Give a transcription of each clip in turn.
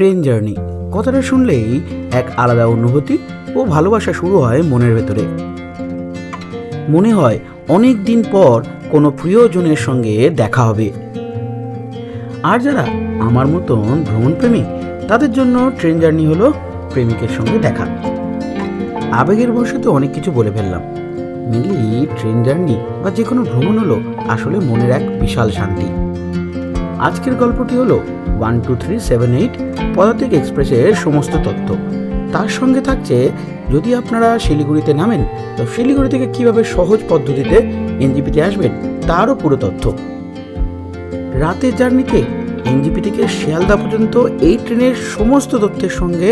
Train journey. কথাটা শুনলেই এক আলাদা অনুভূতি ও ভালোবাসা শুরু হয় মনের ভেতরে। মনে হয় অনেক দিন পর কোনো প্রিয়জনের সঙ্গে দেখা হবে। আর যারা আমার মতন ভ্রমণপ্রেমী, তাদের জন্য ট্রেন জার্নি হলো প্রেমিকের সঙ্গে দেখা। আবেগের বসে তো অনেক কিছু বলে ফেললাম। মেনলি ট্রেন জার্নি বা যে কোনো ভ্রমণ হলো আসলে মনের এক বিশাল শান্তি। আজকের গল্পটি হলো one, two, three, seven, eight Padatik এক্সপ্রেসের সমস্ত তথ্য তার সঙ্গে থাকছে, যদি আপনারা শিলিগুড়িতে নামেন, তো শিলিগুড়ি থেকে কীভাবে সহজ পদ্ধতিতে এনজিপিতে আসবেন, তারও পুরো তথ্য। রাতের জার্নিতে এনজিপি থেকে শিয়ালদা পর্যন্ত এই ট্রেনের সমস্ত তথ্যের সঙ্গে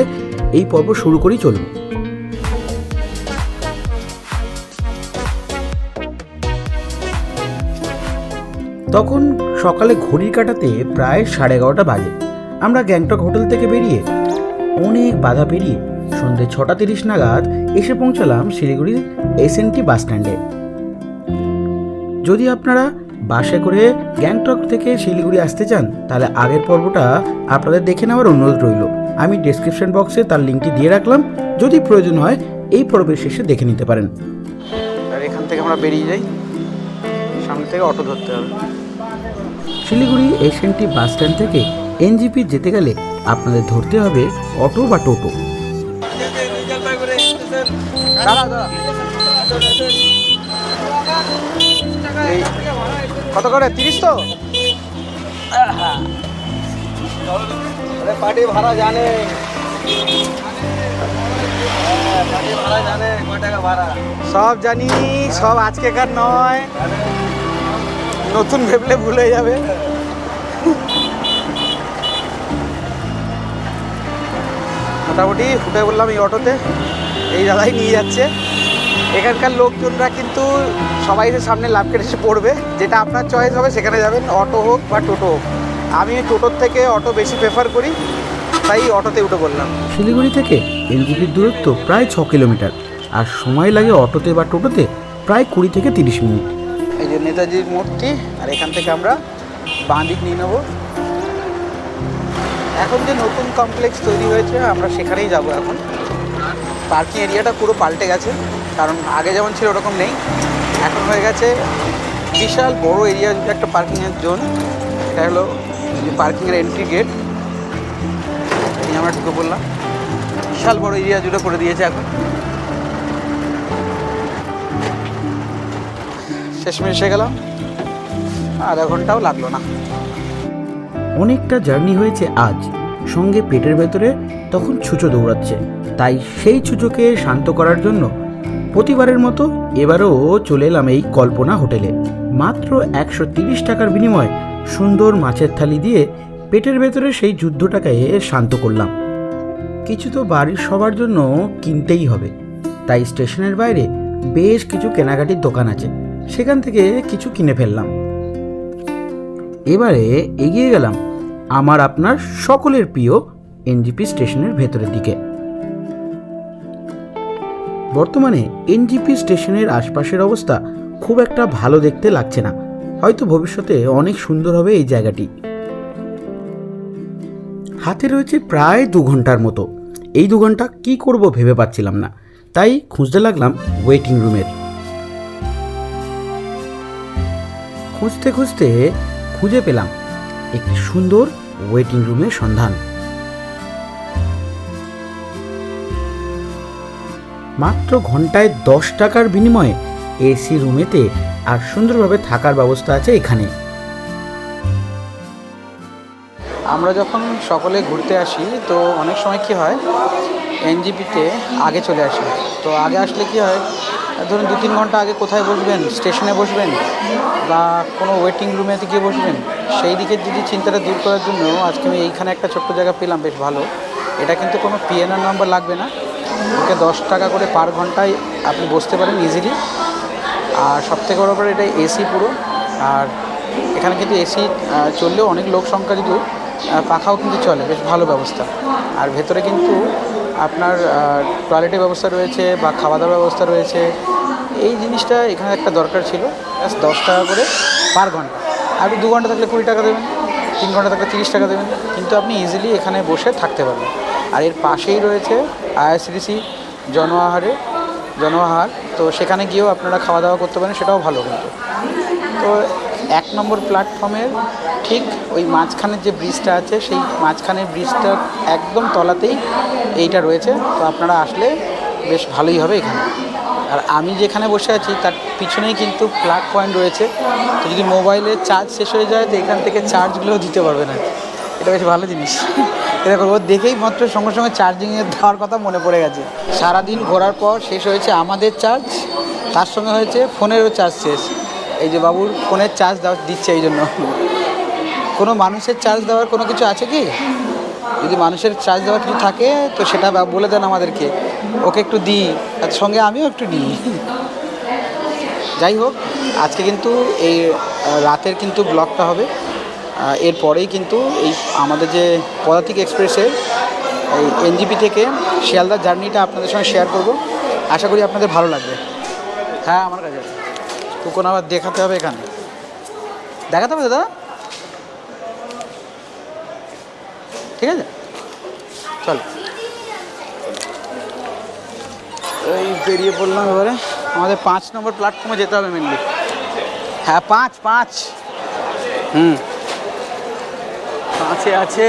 এই পর্ব শুরু করেই চলুন তখন সকালে ঘড়ির কাটাতে প্রায় সাড়ে এগারোটা বাজে। আমরা গ্যাংটক হোটেল থেকে বেরিয়ে অনেক বাধা পেরিয়ে সন্ধে ছটা তিরিশ নাগাদ এসে পৌঁছালাম শিলিগুড়ির এস এসএনটি বাস স্ট্যান্ডে। যদি আপনারা বাসে করে গ্যাংটক থেকে শিলিগুড়ি আসতে চান, তাহলে আগের পর্বটা আপনাদের দেখে নেওয়ার অনুরোধ রইল। আমি ডেসক্রিপশন বক্সে তার লিঙ্কটি দিয়ে রাখলাম। যদি প্রয়োজন হয়, এই পর্বের শেষে দেখে নিতে পারেন। আর এখান থেকে আমরা বেরিয়ে যাই। সামনে থেকে অটো ধরতে হবে। শিলিগুড়ি এসএনটি বাস স্ট্যান্ড থেকে এনজিপি যেতে গেলে আপনাদের ধরতে হবে অটো বা টোটো। কত করে? তিরিশ তো? পার্টি ভাড়া জানে। ভাড়া জানে টাকা ভাড়া? সব জানি সব আজকেকার নয়। নতুন ভেবলে ভুলে যাবে। মোটামুটি ফুটে বললাম এই অটোতে, এই দাদাই নিয়ে যাচ্ছে। এখানকার লোকজনরা কিন্তু সবাই সামনে লাভ কেটে এসে পড়বে, যেটা আপনার চয়েস হবে, সেখানে যাবেন, অটো হোক বা টোটো হোক। আমি টোটোর থেকে অটো বেশি প্রেফার করি, তাই অটোতে উঠে বললাম। শিলিগুড়ি থেকে এনজিপির দূরত্ব প্রায় ছ কিলোমিটার, আর সময় লাগে অটোতে বা টোটোতে প্রায় কুড়ি থেকে তিরিশ মিনিট। এই যে নেতাজির মূর্তি, আর এখান থেকে আমরা বাঁ দিক নিয়ে নেব। এখন যে নতুন কমপ্লেক্স তৈরি হয়েছে, আমরা সেখানেই যাব এখন। পার্কিং এরিয়াটা পুরো পাল্টে গেছে, কারণ আগে যেমন ছিল ওরকম নেই। এখন হয়ে গেছে বিশাল বড় এরিয়া একটা পার্কিংয়ের জোন এটা হলো পার্কিংয়ের এন্ট্রি গেট আমরা ঢুকে পড়লাম। বিশাল বড় এরিয়া জুড়ে করে দিয়েছে এখন। শেষমেশ এসে গেলাম আধা ঘন্টাও লাগল না। অনেকটা জার্নি হয়েছে আজ। সঙ্গে পেটের ভেতরে তখন ছুঁচো দৌড়াচ্ছে। তাই সেই ছুঁচোকে শান্ত করার জন্য প্রতিবারের মতো এবারও চলে এলাম এই কল্পনা হোটেলে। মাত্র একশো তিরিশ টাকার বিনিময়ে সুন্দর মাছের থালি দিয়ে পেটের ভেতরে সেই যুদ্ধটাকে শান্ত করলাম। কিছু তো বাড়ির সবার জন্য কিনতেই হবে। তাই স্টেশনের বাইরে বেশ কিছু কেনাকাটির দোকান আছে। সেখান থেকে কিছু কিনে ফেললাম। এবারে এগিয়ে গেলাম আমার আপনার সকলের প্রিয় এনজিপি স্টেশনের ভেতরের দিকে। বর্তমানে এনজিপি স্টেশনের আশপাশের অবস্থা খুব একটা ভালো দেখতে লাগছে না। হয়তো ভবিষ্যতে অনেক সুন্দর হবে এই জায়গাটি। হাতে রয়েছে প্রায় দু ঘণ্টার মতো। এই দু ঘণ্টা কী করব ভেবে পাচ্ছিলাম না। তাই খুঁজতে লাগলাম ওয়েটিং রুমের খুঁজতে খুঁজতে খুঁজে পেলাম একটি সুন্দর ওয়েটিং রুমের সন্ধান। মাত্র ঘন্টায় দশ টাকার বিনিময়ে এসি রুমেতে আর সুন্দরভাবে থাকার ব্যবস্থা আছে এখানে। আমরা যখন সকলে ঘুরতে আসি, তো অনেক সময় কি হয় এনজিপিতে আগে চলে আসি। তো আগে আসলে কি হয় ধরুন দু তিন ঘণ্টা আগে কোথায় বসবেন? স্টেশনে বসবেন? বা কোনো ওয়েটিং রুমেতে গিয়ে বসবেন? সেই দিকের যদি চিন্তাটা দূর করার জন্য আজকে আমি এইখানে একটা ছোট্ট জায়গা পেলাম, বেশ ভালো। এটা কিন্তু কোনো পিএনআর নাম্বার লাগবে না। ওকে দশ টাকা করে পার ঘন্টায় আপনি বসতে পারেন ইজিলি আর সবথেকে বড় ব্যাপার এটা এসি পুরো। আর এখানে কিন্তু এসি চললেও অনেক লোক সংখ্যা কিন্তু পাখাও কিন্তু চলে। বেশ ভালো ব্যবস্থা। আর ভেতরে কিন্তু আপনার টয়লেটের ব্যবস্থা রয়েছে বা খাওয়া দাওয়ার ব্যবস্থা রয়েছে, এই জিনিসটা এখানে একটা দরকার ছিল দশ টাকা করে পার ঘণ্টা। আপনি দু ঘণ্টা থাকলে কুড়ি টাকা দেবেন, তিন ঘণ্টা থাকলে তিরিশ টাকা দেবেন, কিন্তু আপনি ইজিলি এখানে বসে থাকতে পারবেন। আর এর পাশেই রয়েছে আইআরসিটিসি জনআহারে, জনআহার, তো সেখানে গিয়েও আপনারা খাওয়া দাওয়া করতে পারেন, সেটাও ভালো কিন্তু। তো এক নম্বর প্ল্যাটফর্মের ঠিক ওই মাঝখানের যে ব্রিজটা আছে, সেই মাঝখানের ব্রিজটার একদম তলাতেই এইটা রয়েছে। তো আপনারা আসলে বেশ ভালোই হবে এখানে। আর আমি যেখানে বসে আছি, তার পিছনেই কিন্তু প্লাগ পয়েন্ট রয়েছে। তো যদি মোবাইলের চার্জ শেষ হয়ে যায়, তো এখান থেকে চার্জগুলোও দিতে পারবে না। এটা বেশ ভালো জিনিস। এটা ও দেখেই মাত্র সঙ্গে সঙ্গে চার্জিংয়ে দেওয়ার কথা মনে পড়ে গেছে। সারাদিন ঘোরার পর শেষ হয়েছে আমাদের চার্জ তার সঙ্গে হয়েছে ফোনেরও চার্জ শেষ। এই যে বাবুর ফোনের চার্জ দেওয়া দিচ্ছে এই জন্য। কোনো মানুষের চার্জ দেওয়ার কোনো কিছু আছে কি? যদি মানুষের চার্জ দেওয়ার কিছু থাকে, তো সেটা বলে দেন আমাদেরকে। ওকে একটু দিই, তার সঙ্গে আমিও একটু নিই। যাই হোক, আজকে কিন্তু এই রাতের কিন্তু ব্লগটা হবে। এরপরেই কিন্তু এই আমাদের যে পদাতিক এক্সপ্রেসের এই এনজিপি থেকে শিয়ালদার জার্নিটা আপনাদের সঙ্গে শেয়ার করব। আশা করি আপনাদের ভালো লাগবে। হ্যাঁ আমার কাছে টুকন আবার দেখাতে হবে এখানে। দেখাতে হবে দাদা? ঠিক আছে? চল। এই বেরিয়ে পড়লাম এবারে। আমাদের পাঁচ নম্বর প্ল্যাটফর্মে যেতে হবে মেনলি হ্যাঁ পাঁচ পাঁচ। হুম। পাঁচে আছে।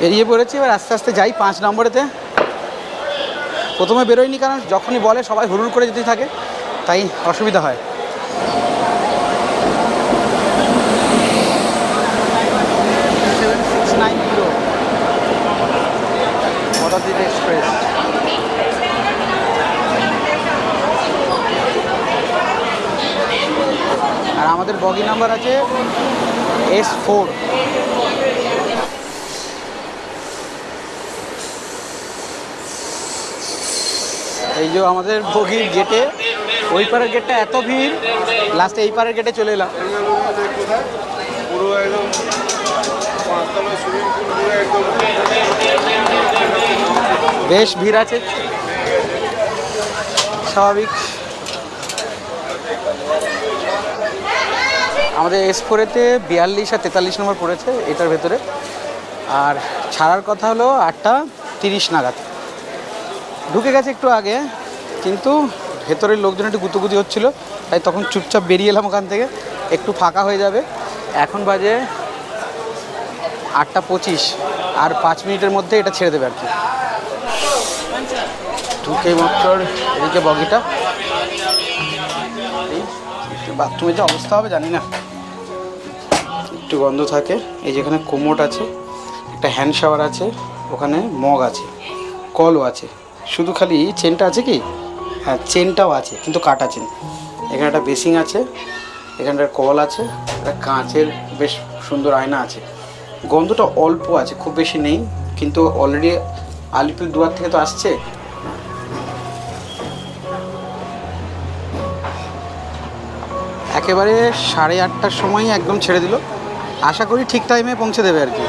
বেরিয়ে পড়েছি, এবার আস্তে আস্তে যাই পাঁচ নম্বরেতে। প্রথমে বেরোয়নি কারণ যখনই বলে সবাই হুড়ুর করে যেতেই থাকে, তাই অসুবিধা হয়। এক্সপ্রেস আর আমাদের বগি নাম্বার আছে এস ফোর এই যে আমাদের বগির গেটে, ওই পারের গেটটা এত ভিড় লাস্টে এই পারের গেটে চলে এলাম। বেশ ভিড় আছে। স্বাভাবিক। আমাদের এস ফোরেতে বিয়াল্লিশ আর তেতাল্লিশ নম্বর পড়েছে, এটার ভেতরে। আর ছাড়ার কথা হলো আটটা তিরিশ নাগাদ। ঢুকে গেছে একটু আগে, কিন্তু ভেতরের লোকজন একটু গুতুগুতি হচ্ছিল, তাই তখন চুপচাপ বেরিয়ে এলাম ওখান থেকে, একটু ফাঁকা হয়ে যাবে। এখন বাজে আটটা পঁচিশ, আর পাঁচ মিনিটের মধ্যে এটা ছেড়ে দেবে আর কি। ঢুকে মাত্র এদিকে বগিটা। এই বাথরুমের যে অবস্থা হবে, জানি না। একটু গন্ধ থাকে, এই যেখানে কোমোট আছে, একটা হ্যান্ড শাওয়ার আছে, ওখানে মগ আছে, কলও আছে। শুধু খালি চেনটা আছে কি? হ্যাঁ চেনটাও আছে, কিন্তু কাটা চেন। এখানে একটা বেসিং আছে, এখানে কল আছে, একটা কাঁচের বেশ সুন্দর আয়না আছে। গন্ধটা অল্প আছে, খুব বেশি নেই, কিন্তু অলরেডি আলিপুর দুয়ার থেকে তো আসছে। একেবারে সাড়ে আটটার সময় একদম ছেড়ে দিল। আশা করি ঠিক টাইমে পৌঁছে দেবে আর কি।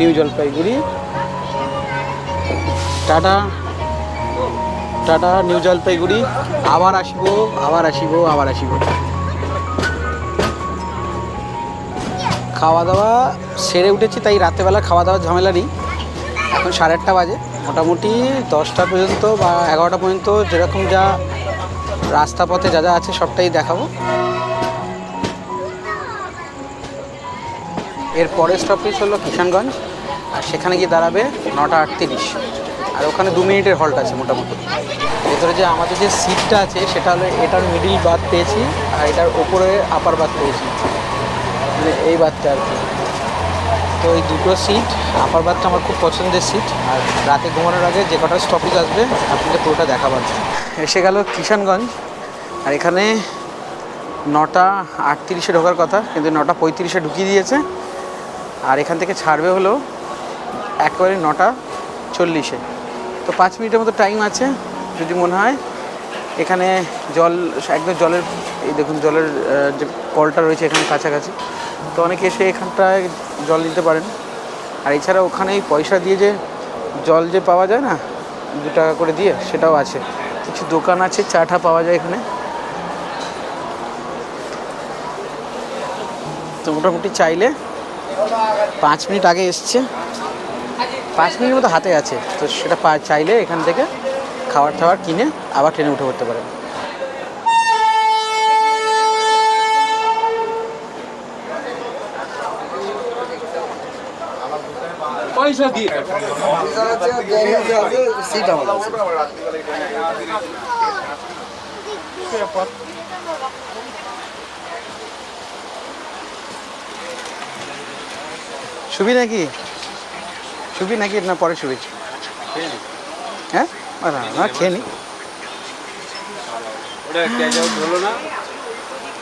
New Jalpaiguri tata. Tata new Jalpaiguri আবার আসিব আবার আসিব আবার আসিব। খাওয়া দাওয়া সেরে উঠেছি, তাই রাতেবেলা খাওয়া দাওয়ার ঝামেলা নেই। এখন সাড়ে আটটা বাজে। মোটামুটি দশটা পর্যন্ত বা এগারোটা পর্যন্ত যেরকম যা রাস্তা পথে যা যা আছে সবটাই দেখাবো। এর পরের স্টপেজ হলো কিষানগঞ্জ, আর সেখানে গিয়ে দাঁড়াবে নটা আটত্রিশ। আর ওখানে দু মিনিটের হল্ট আছে মোটামুটি। ভেতরে যে আমাদের যে সিটটা আছে, সেটা হলো এটার মিডিল বাদ পেয়েছি, আর এটার ওপরে আপার বাদ পেয়েছি। মানে এই বাদটা আর কি। তো এই দুটো সিট আপার বাদটা আমার খুব পছন্দের সিট আর রাতে ঘুমানোর আগে যে কটা স্টপেজ আসবে, আপনাদের পুরোটা দেখাবার এসে গেল কিষানগঞ্জ, আর এখানে নটা আটত্রিশে ঢোকার কথা, কিন্তু নটা পঁয়ত্রিশে ঢুকিয়ে দিয়েছে। আর এখান থেকে ছাড়বে হলো একেবারে নটা চল্লিশে। তো পাঁচ মিনিটের মতো টাইম আছে, যদি মনে হয়। এখানে জল, একদম জলের, এই দেখুন জলের যে কলটা রয়েছে এখানে কাছাকাছি। তো অনেকে এসে এখানটায় জল নিতে পারেন। আর এছাড়া ওখানে এই পয়সা দিয়ে যে জল যে পাওয়া যায় না, দু টাকা করে দিয়ে, সেটাও আছে। কিছু দোকান আছে চাটা পাওয়া যায় এখানে। তো মোটামুটি চাইলে পাঁচ মিনিট আগে এসছে। পাঁচ মিনিট মতো হাতে আছে। তো সেটা চাইলে এখান থেকে খাবার টাবার কিনে আবার ট্রেনে উঠে পড়তে পারেন। সুবি নাকি? সুবি নাকি না পরে সুবি হ্যাঁ? না না খেয়ে নি।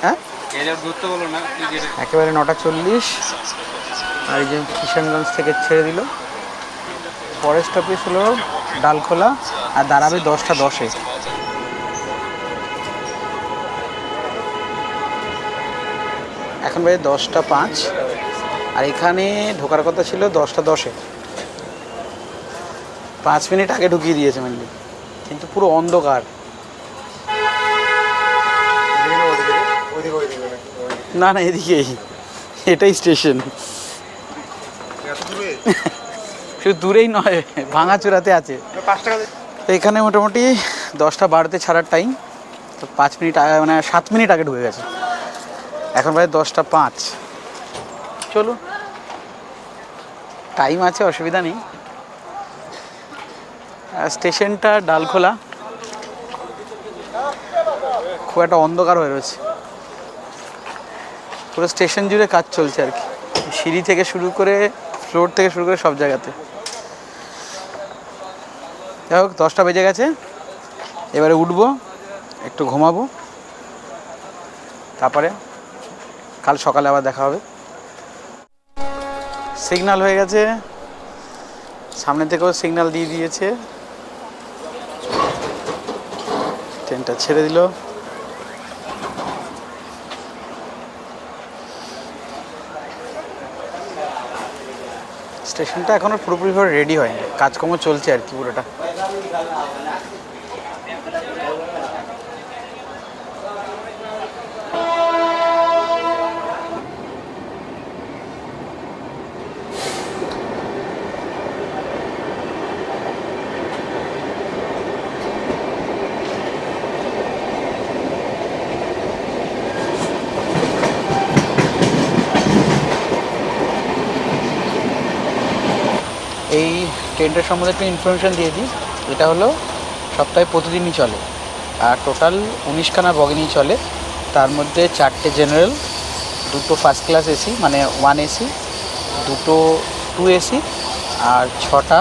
হ্যাঁ? একেবারে নটা চল্লিশ। আর এই যে কিষানগঞ্জ থেকে ছেড়ে দিল। ফরেস্ট অফিস হলো ডালখোলা আর দাঁড়াবে দশটা দশে। এখন বাজে দশটা পাঁচ। আর এখানে ঢোকার কথা ছিল দশটা দশে। পাঁচ মিনিট আগে ঢুকিয়ে দিয়েছে মেনলি কিন্তু পুরো অন্ধকার। না না, এদিকেই। এটাই স্টেশন শুধু দূরেই নয়, ভাঙাচোরাতে আছে। এখানে মোটামুটি দশটা বারোতে ছাড়ার টাইম তো পাঁচ মিনিট মানে সাত মিনিট আগে ঢুকে গেছে। এখন প্রায় দশটা পাঁচ। চলো টাইম আছে, অসুবিধা নেই। স্টেশনটা ডালখোলা। খুব একটা অন্ধকার হয়ে রয়েছে। পুরো স্টেশন জুড়ে কাজ চলছে আর কি। সিঁড়ি থেকে শুরু করে ফ্লোর থেকে শুরু করে সব জায়গাতে। যাই হোক, দশটা বেজে গেছে। এবারে উঠবো, একটু ঘুমাবো। তারপরে কাল সকালে আবার দেখা হবে। সিগন্যাল হয়ে গেছে। সামনে থেকেও সিগনাল দিয়ে দিয়েছে। ট্রেনটা ছেড়ে দিল। স্টেশনটা এখনও পুরোপুরিভাবে রেডি হয়নি। কাজকর্ম চলছে আর কি পুরোটা। এই ট্রেনটার সম্বন্ধে একটু ইনফরমেশান দিয়ে দিই। এটা হলো সপ্তাহে প্রতিদিনই চলে। আর টোটাল উনিশখানা বগিনি চলে। তার মধ্যে চারটে জেনারেল দুটো ফার্স্ট ক্লাস এসি মানে ওয়ান এসি দুটো টু এসি আর ছটা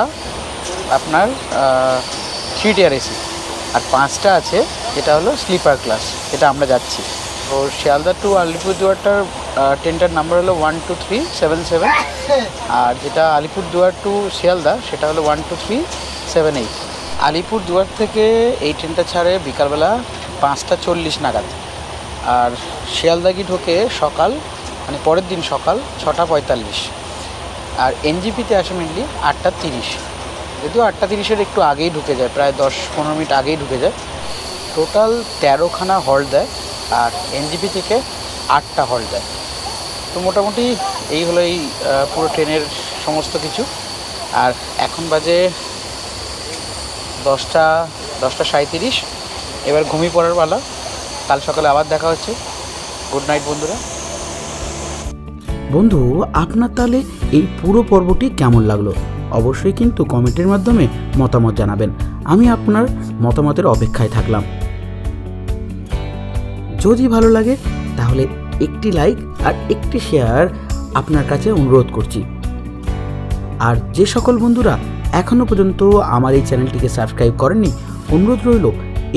আপনার থ্রি টিয়ার এসি আর পাঁচটা আছে যেটা হলো স্লিপার ক্লাস এটা আমরা যাচ্ছি। তো শিয়ালদা টু আলিপুরদুয়ারটার ট্রেনটার নাম্বার হলো one two three seven seven আর যেটা আলিপুরদুয়ার টু শিয়ালদা, সেটা হলো one two three seven eight Alipurduar থেকে এই ট্রেনটা ছাড়ে বিকালবেলা পাঁচটা চল্লিশ নাগাদ। আর শিয়ালদাগি ঢোকে সকাল মানে পরের দিন সকাল ছটা পঁয়তাল্লিশ। আর এনজিপিতে আসে মেনলি আটটা তিরিশ। যদিও আটটা তিরিশের একটু আগেই ঢুকে যায়, প্রায় দশ পনেরো মিনিট আগেই ঢুকে যায়। টোটাল তেরোখানা হল দেয় আর এনজিপি থেকে আটটা হল দেয়। তো মোটামুটি এই হলো এই পুরো ট্রেনের সমস্ত কিছু। আর এখন বাজে দশটা দশটা সাঁত্রিশ এবার ঘুমিয়ে পড়ার পালা। কাল সকালে আবার দেখা হচ্ছে। গুড নাইট, বন্ধুরা। বন্ধু, আপনার তাহলে এই পুরো পর্বটি কেমন লাগল? অবশ্যই কিন্তু কমেন্টের মাধ্যমে মতামত জানাবেন। আমি আপনার মতামতের অপেক্ষায় থাকলাম। যদি ভালো লাগে, তাহলে একটি লাইক আর একটি শেয়ার আপনার কাছে অনুরোধ করছি। আর যে সকল বন্ধুরা এখনও পর্যন্ত আমার এই চ্যানেলটিকে সাবস্ক্রাইব করেননি, অনুরোধ রইল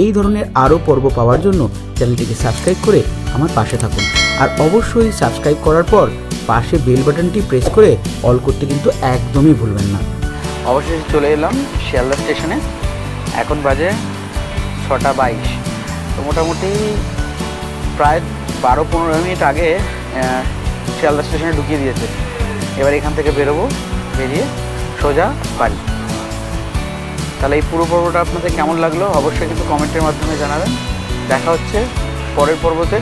এই ধরনের আরও পর্ব পাওয়ার জন্য চ্যানেলটিকে সাবস্ক্রাইব করে আমার পাশে থাকুন। আর অবশ্যই সাবস্ক্রাইব করার পর পাশে বেল বাটনটি প্রেস করে অল করতে কিন্তু একদমই ভুলবেন না। অবশেষে চলে এলাম শিয়ালদা স্টেশনে। এখন বাজে ছটা বাইশ। তো মোটামুটি প্রায় বারো পনেরো মিনিট আগে শিয়ালদা স্টেশনে ঢুকিয়ে দিয়েছে। এবার এখান থেকে বেরোবো, বেরিয়ে সোজা বাড়ি। তাহলে এই পুরো পর্বটা আপনাদের কেমন লাগল অবশ্যই কিন্তু কমেন্টের মাধ্যমে জানাবেন। দেখা হচ্ছে পরের পর্বতে।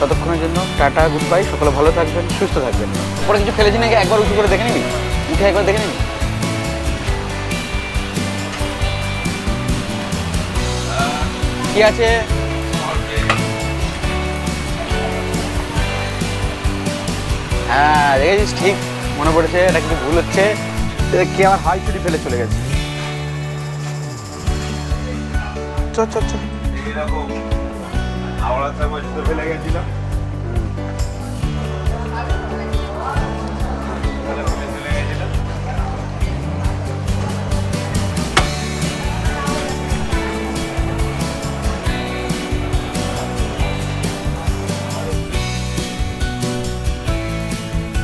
ততক্ষণের জন্য টাটা গুড বাই সকলে ভালো থাকবেন, সুস্থ থাকবেন। পরে কিছু ফেলেছি নাকি? একবার উঁচু করে দেখে নিবি? উঠে একবার দেখে নিবি? কি আছে? হ্যাঁ দেখেছিস? ঠিক মনে পড়েছে এটা কিন্তু ভুল হচ্ছে। কে আমার হাই ছুটি ফেলে চলে গেছে? চ চ চ এরকম হাওড়া ফেলে গেছিলাম।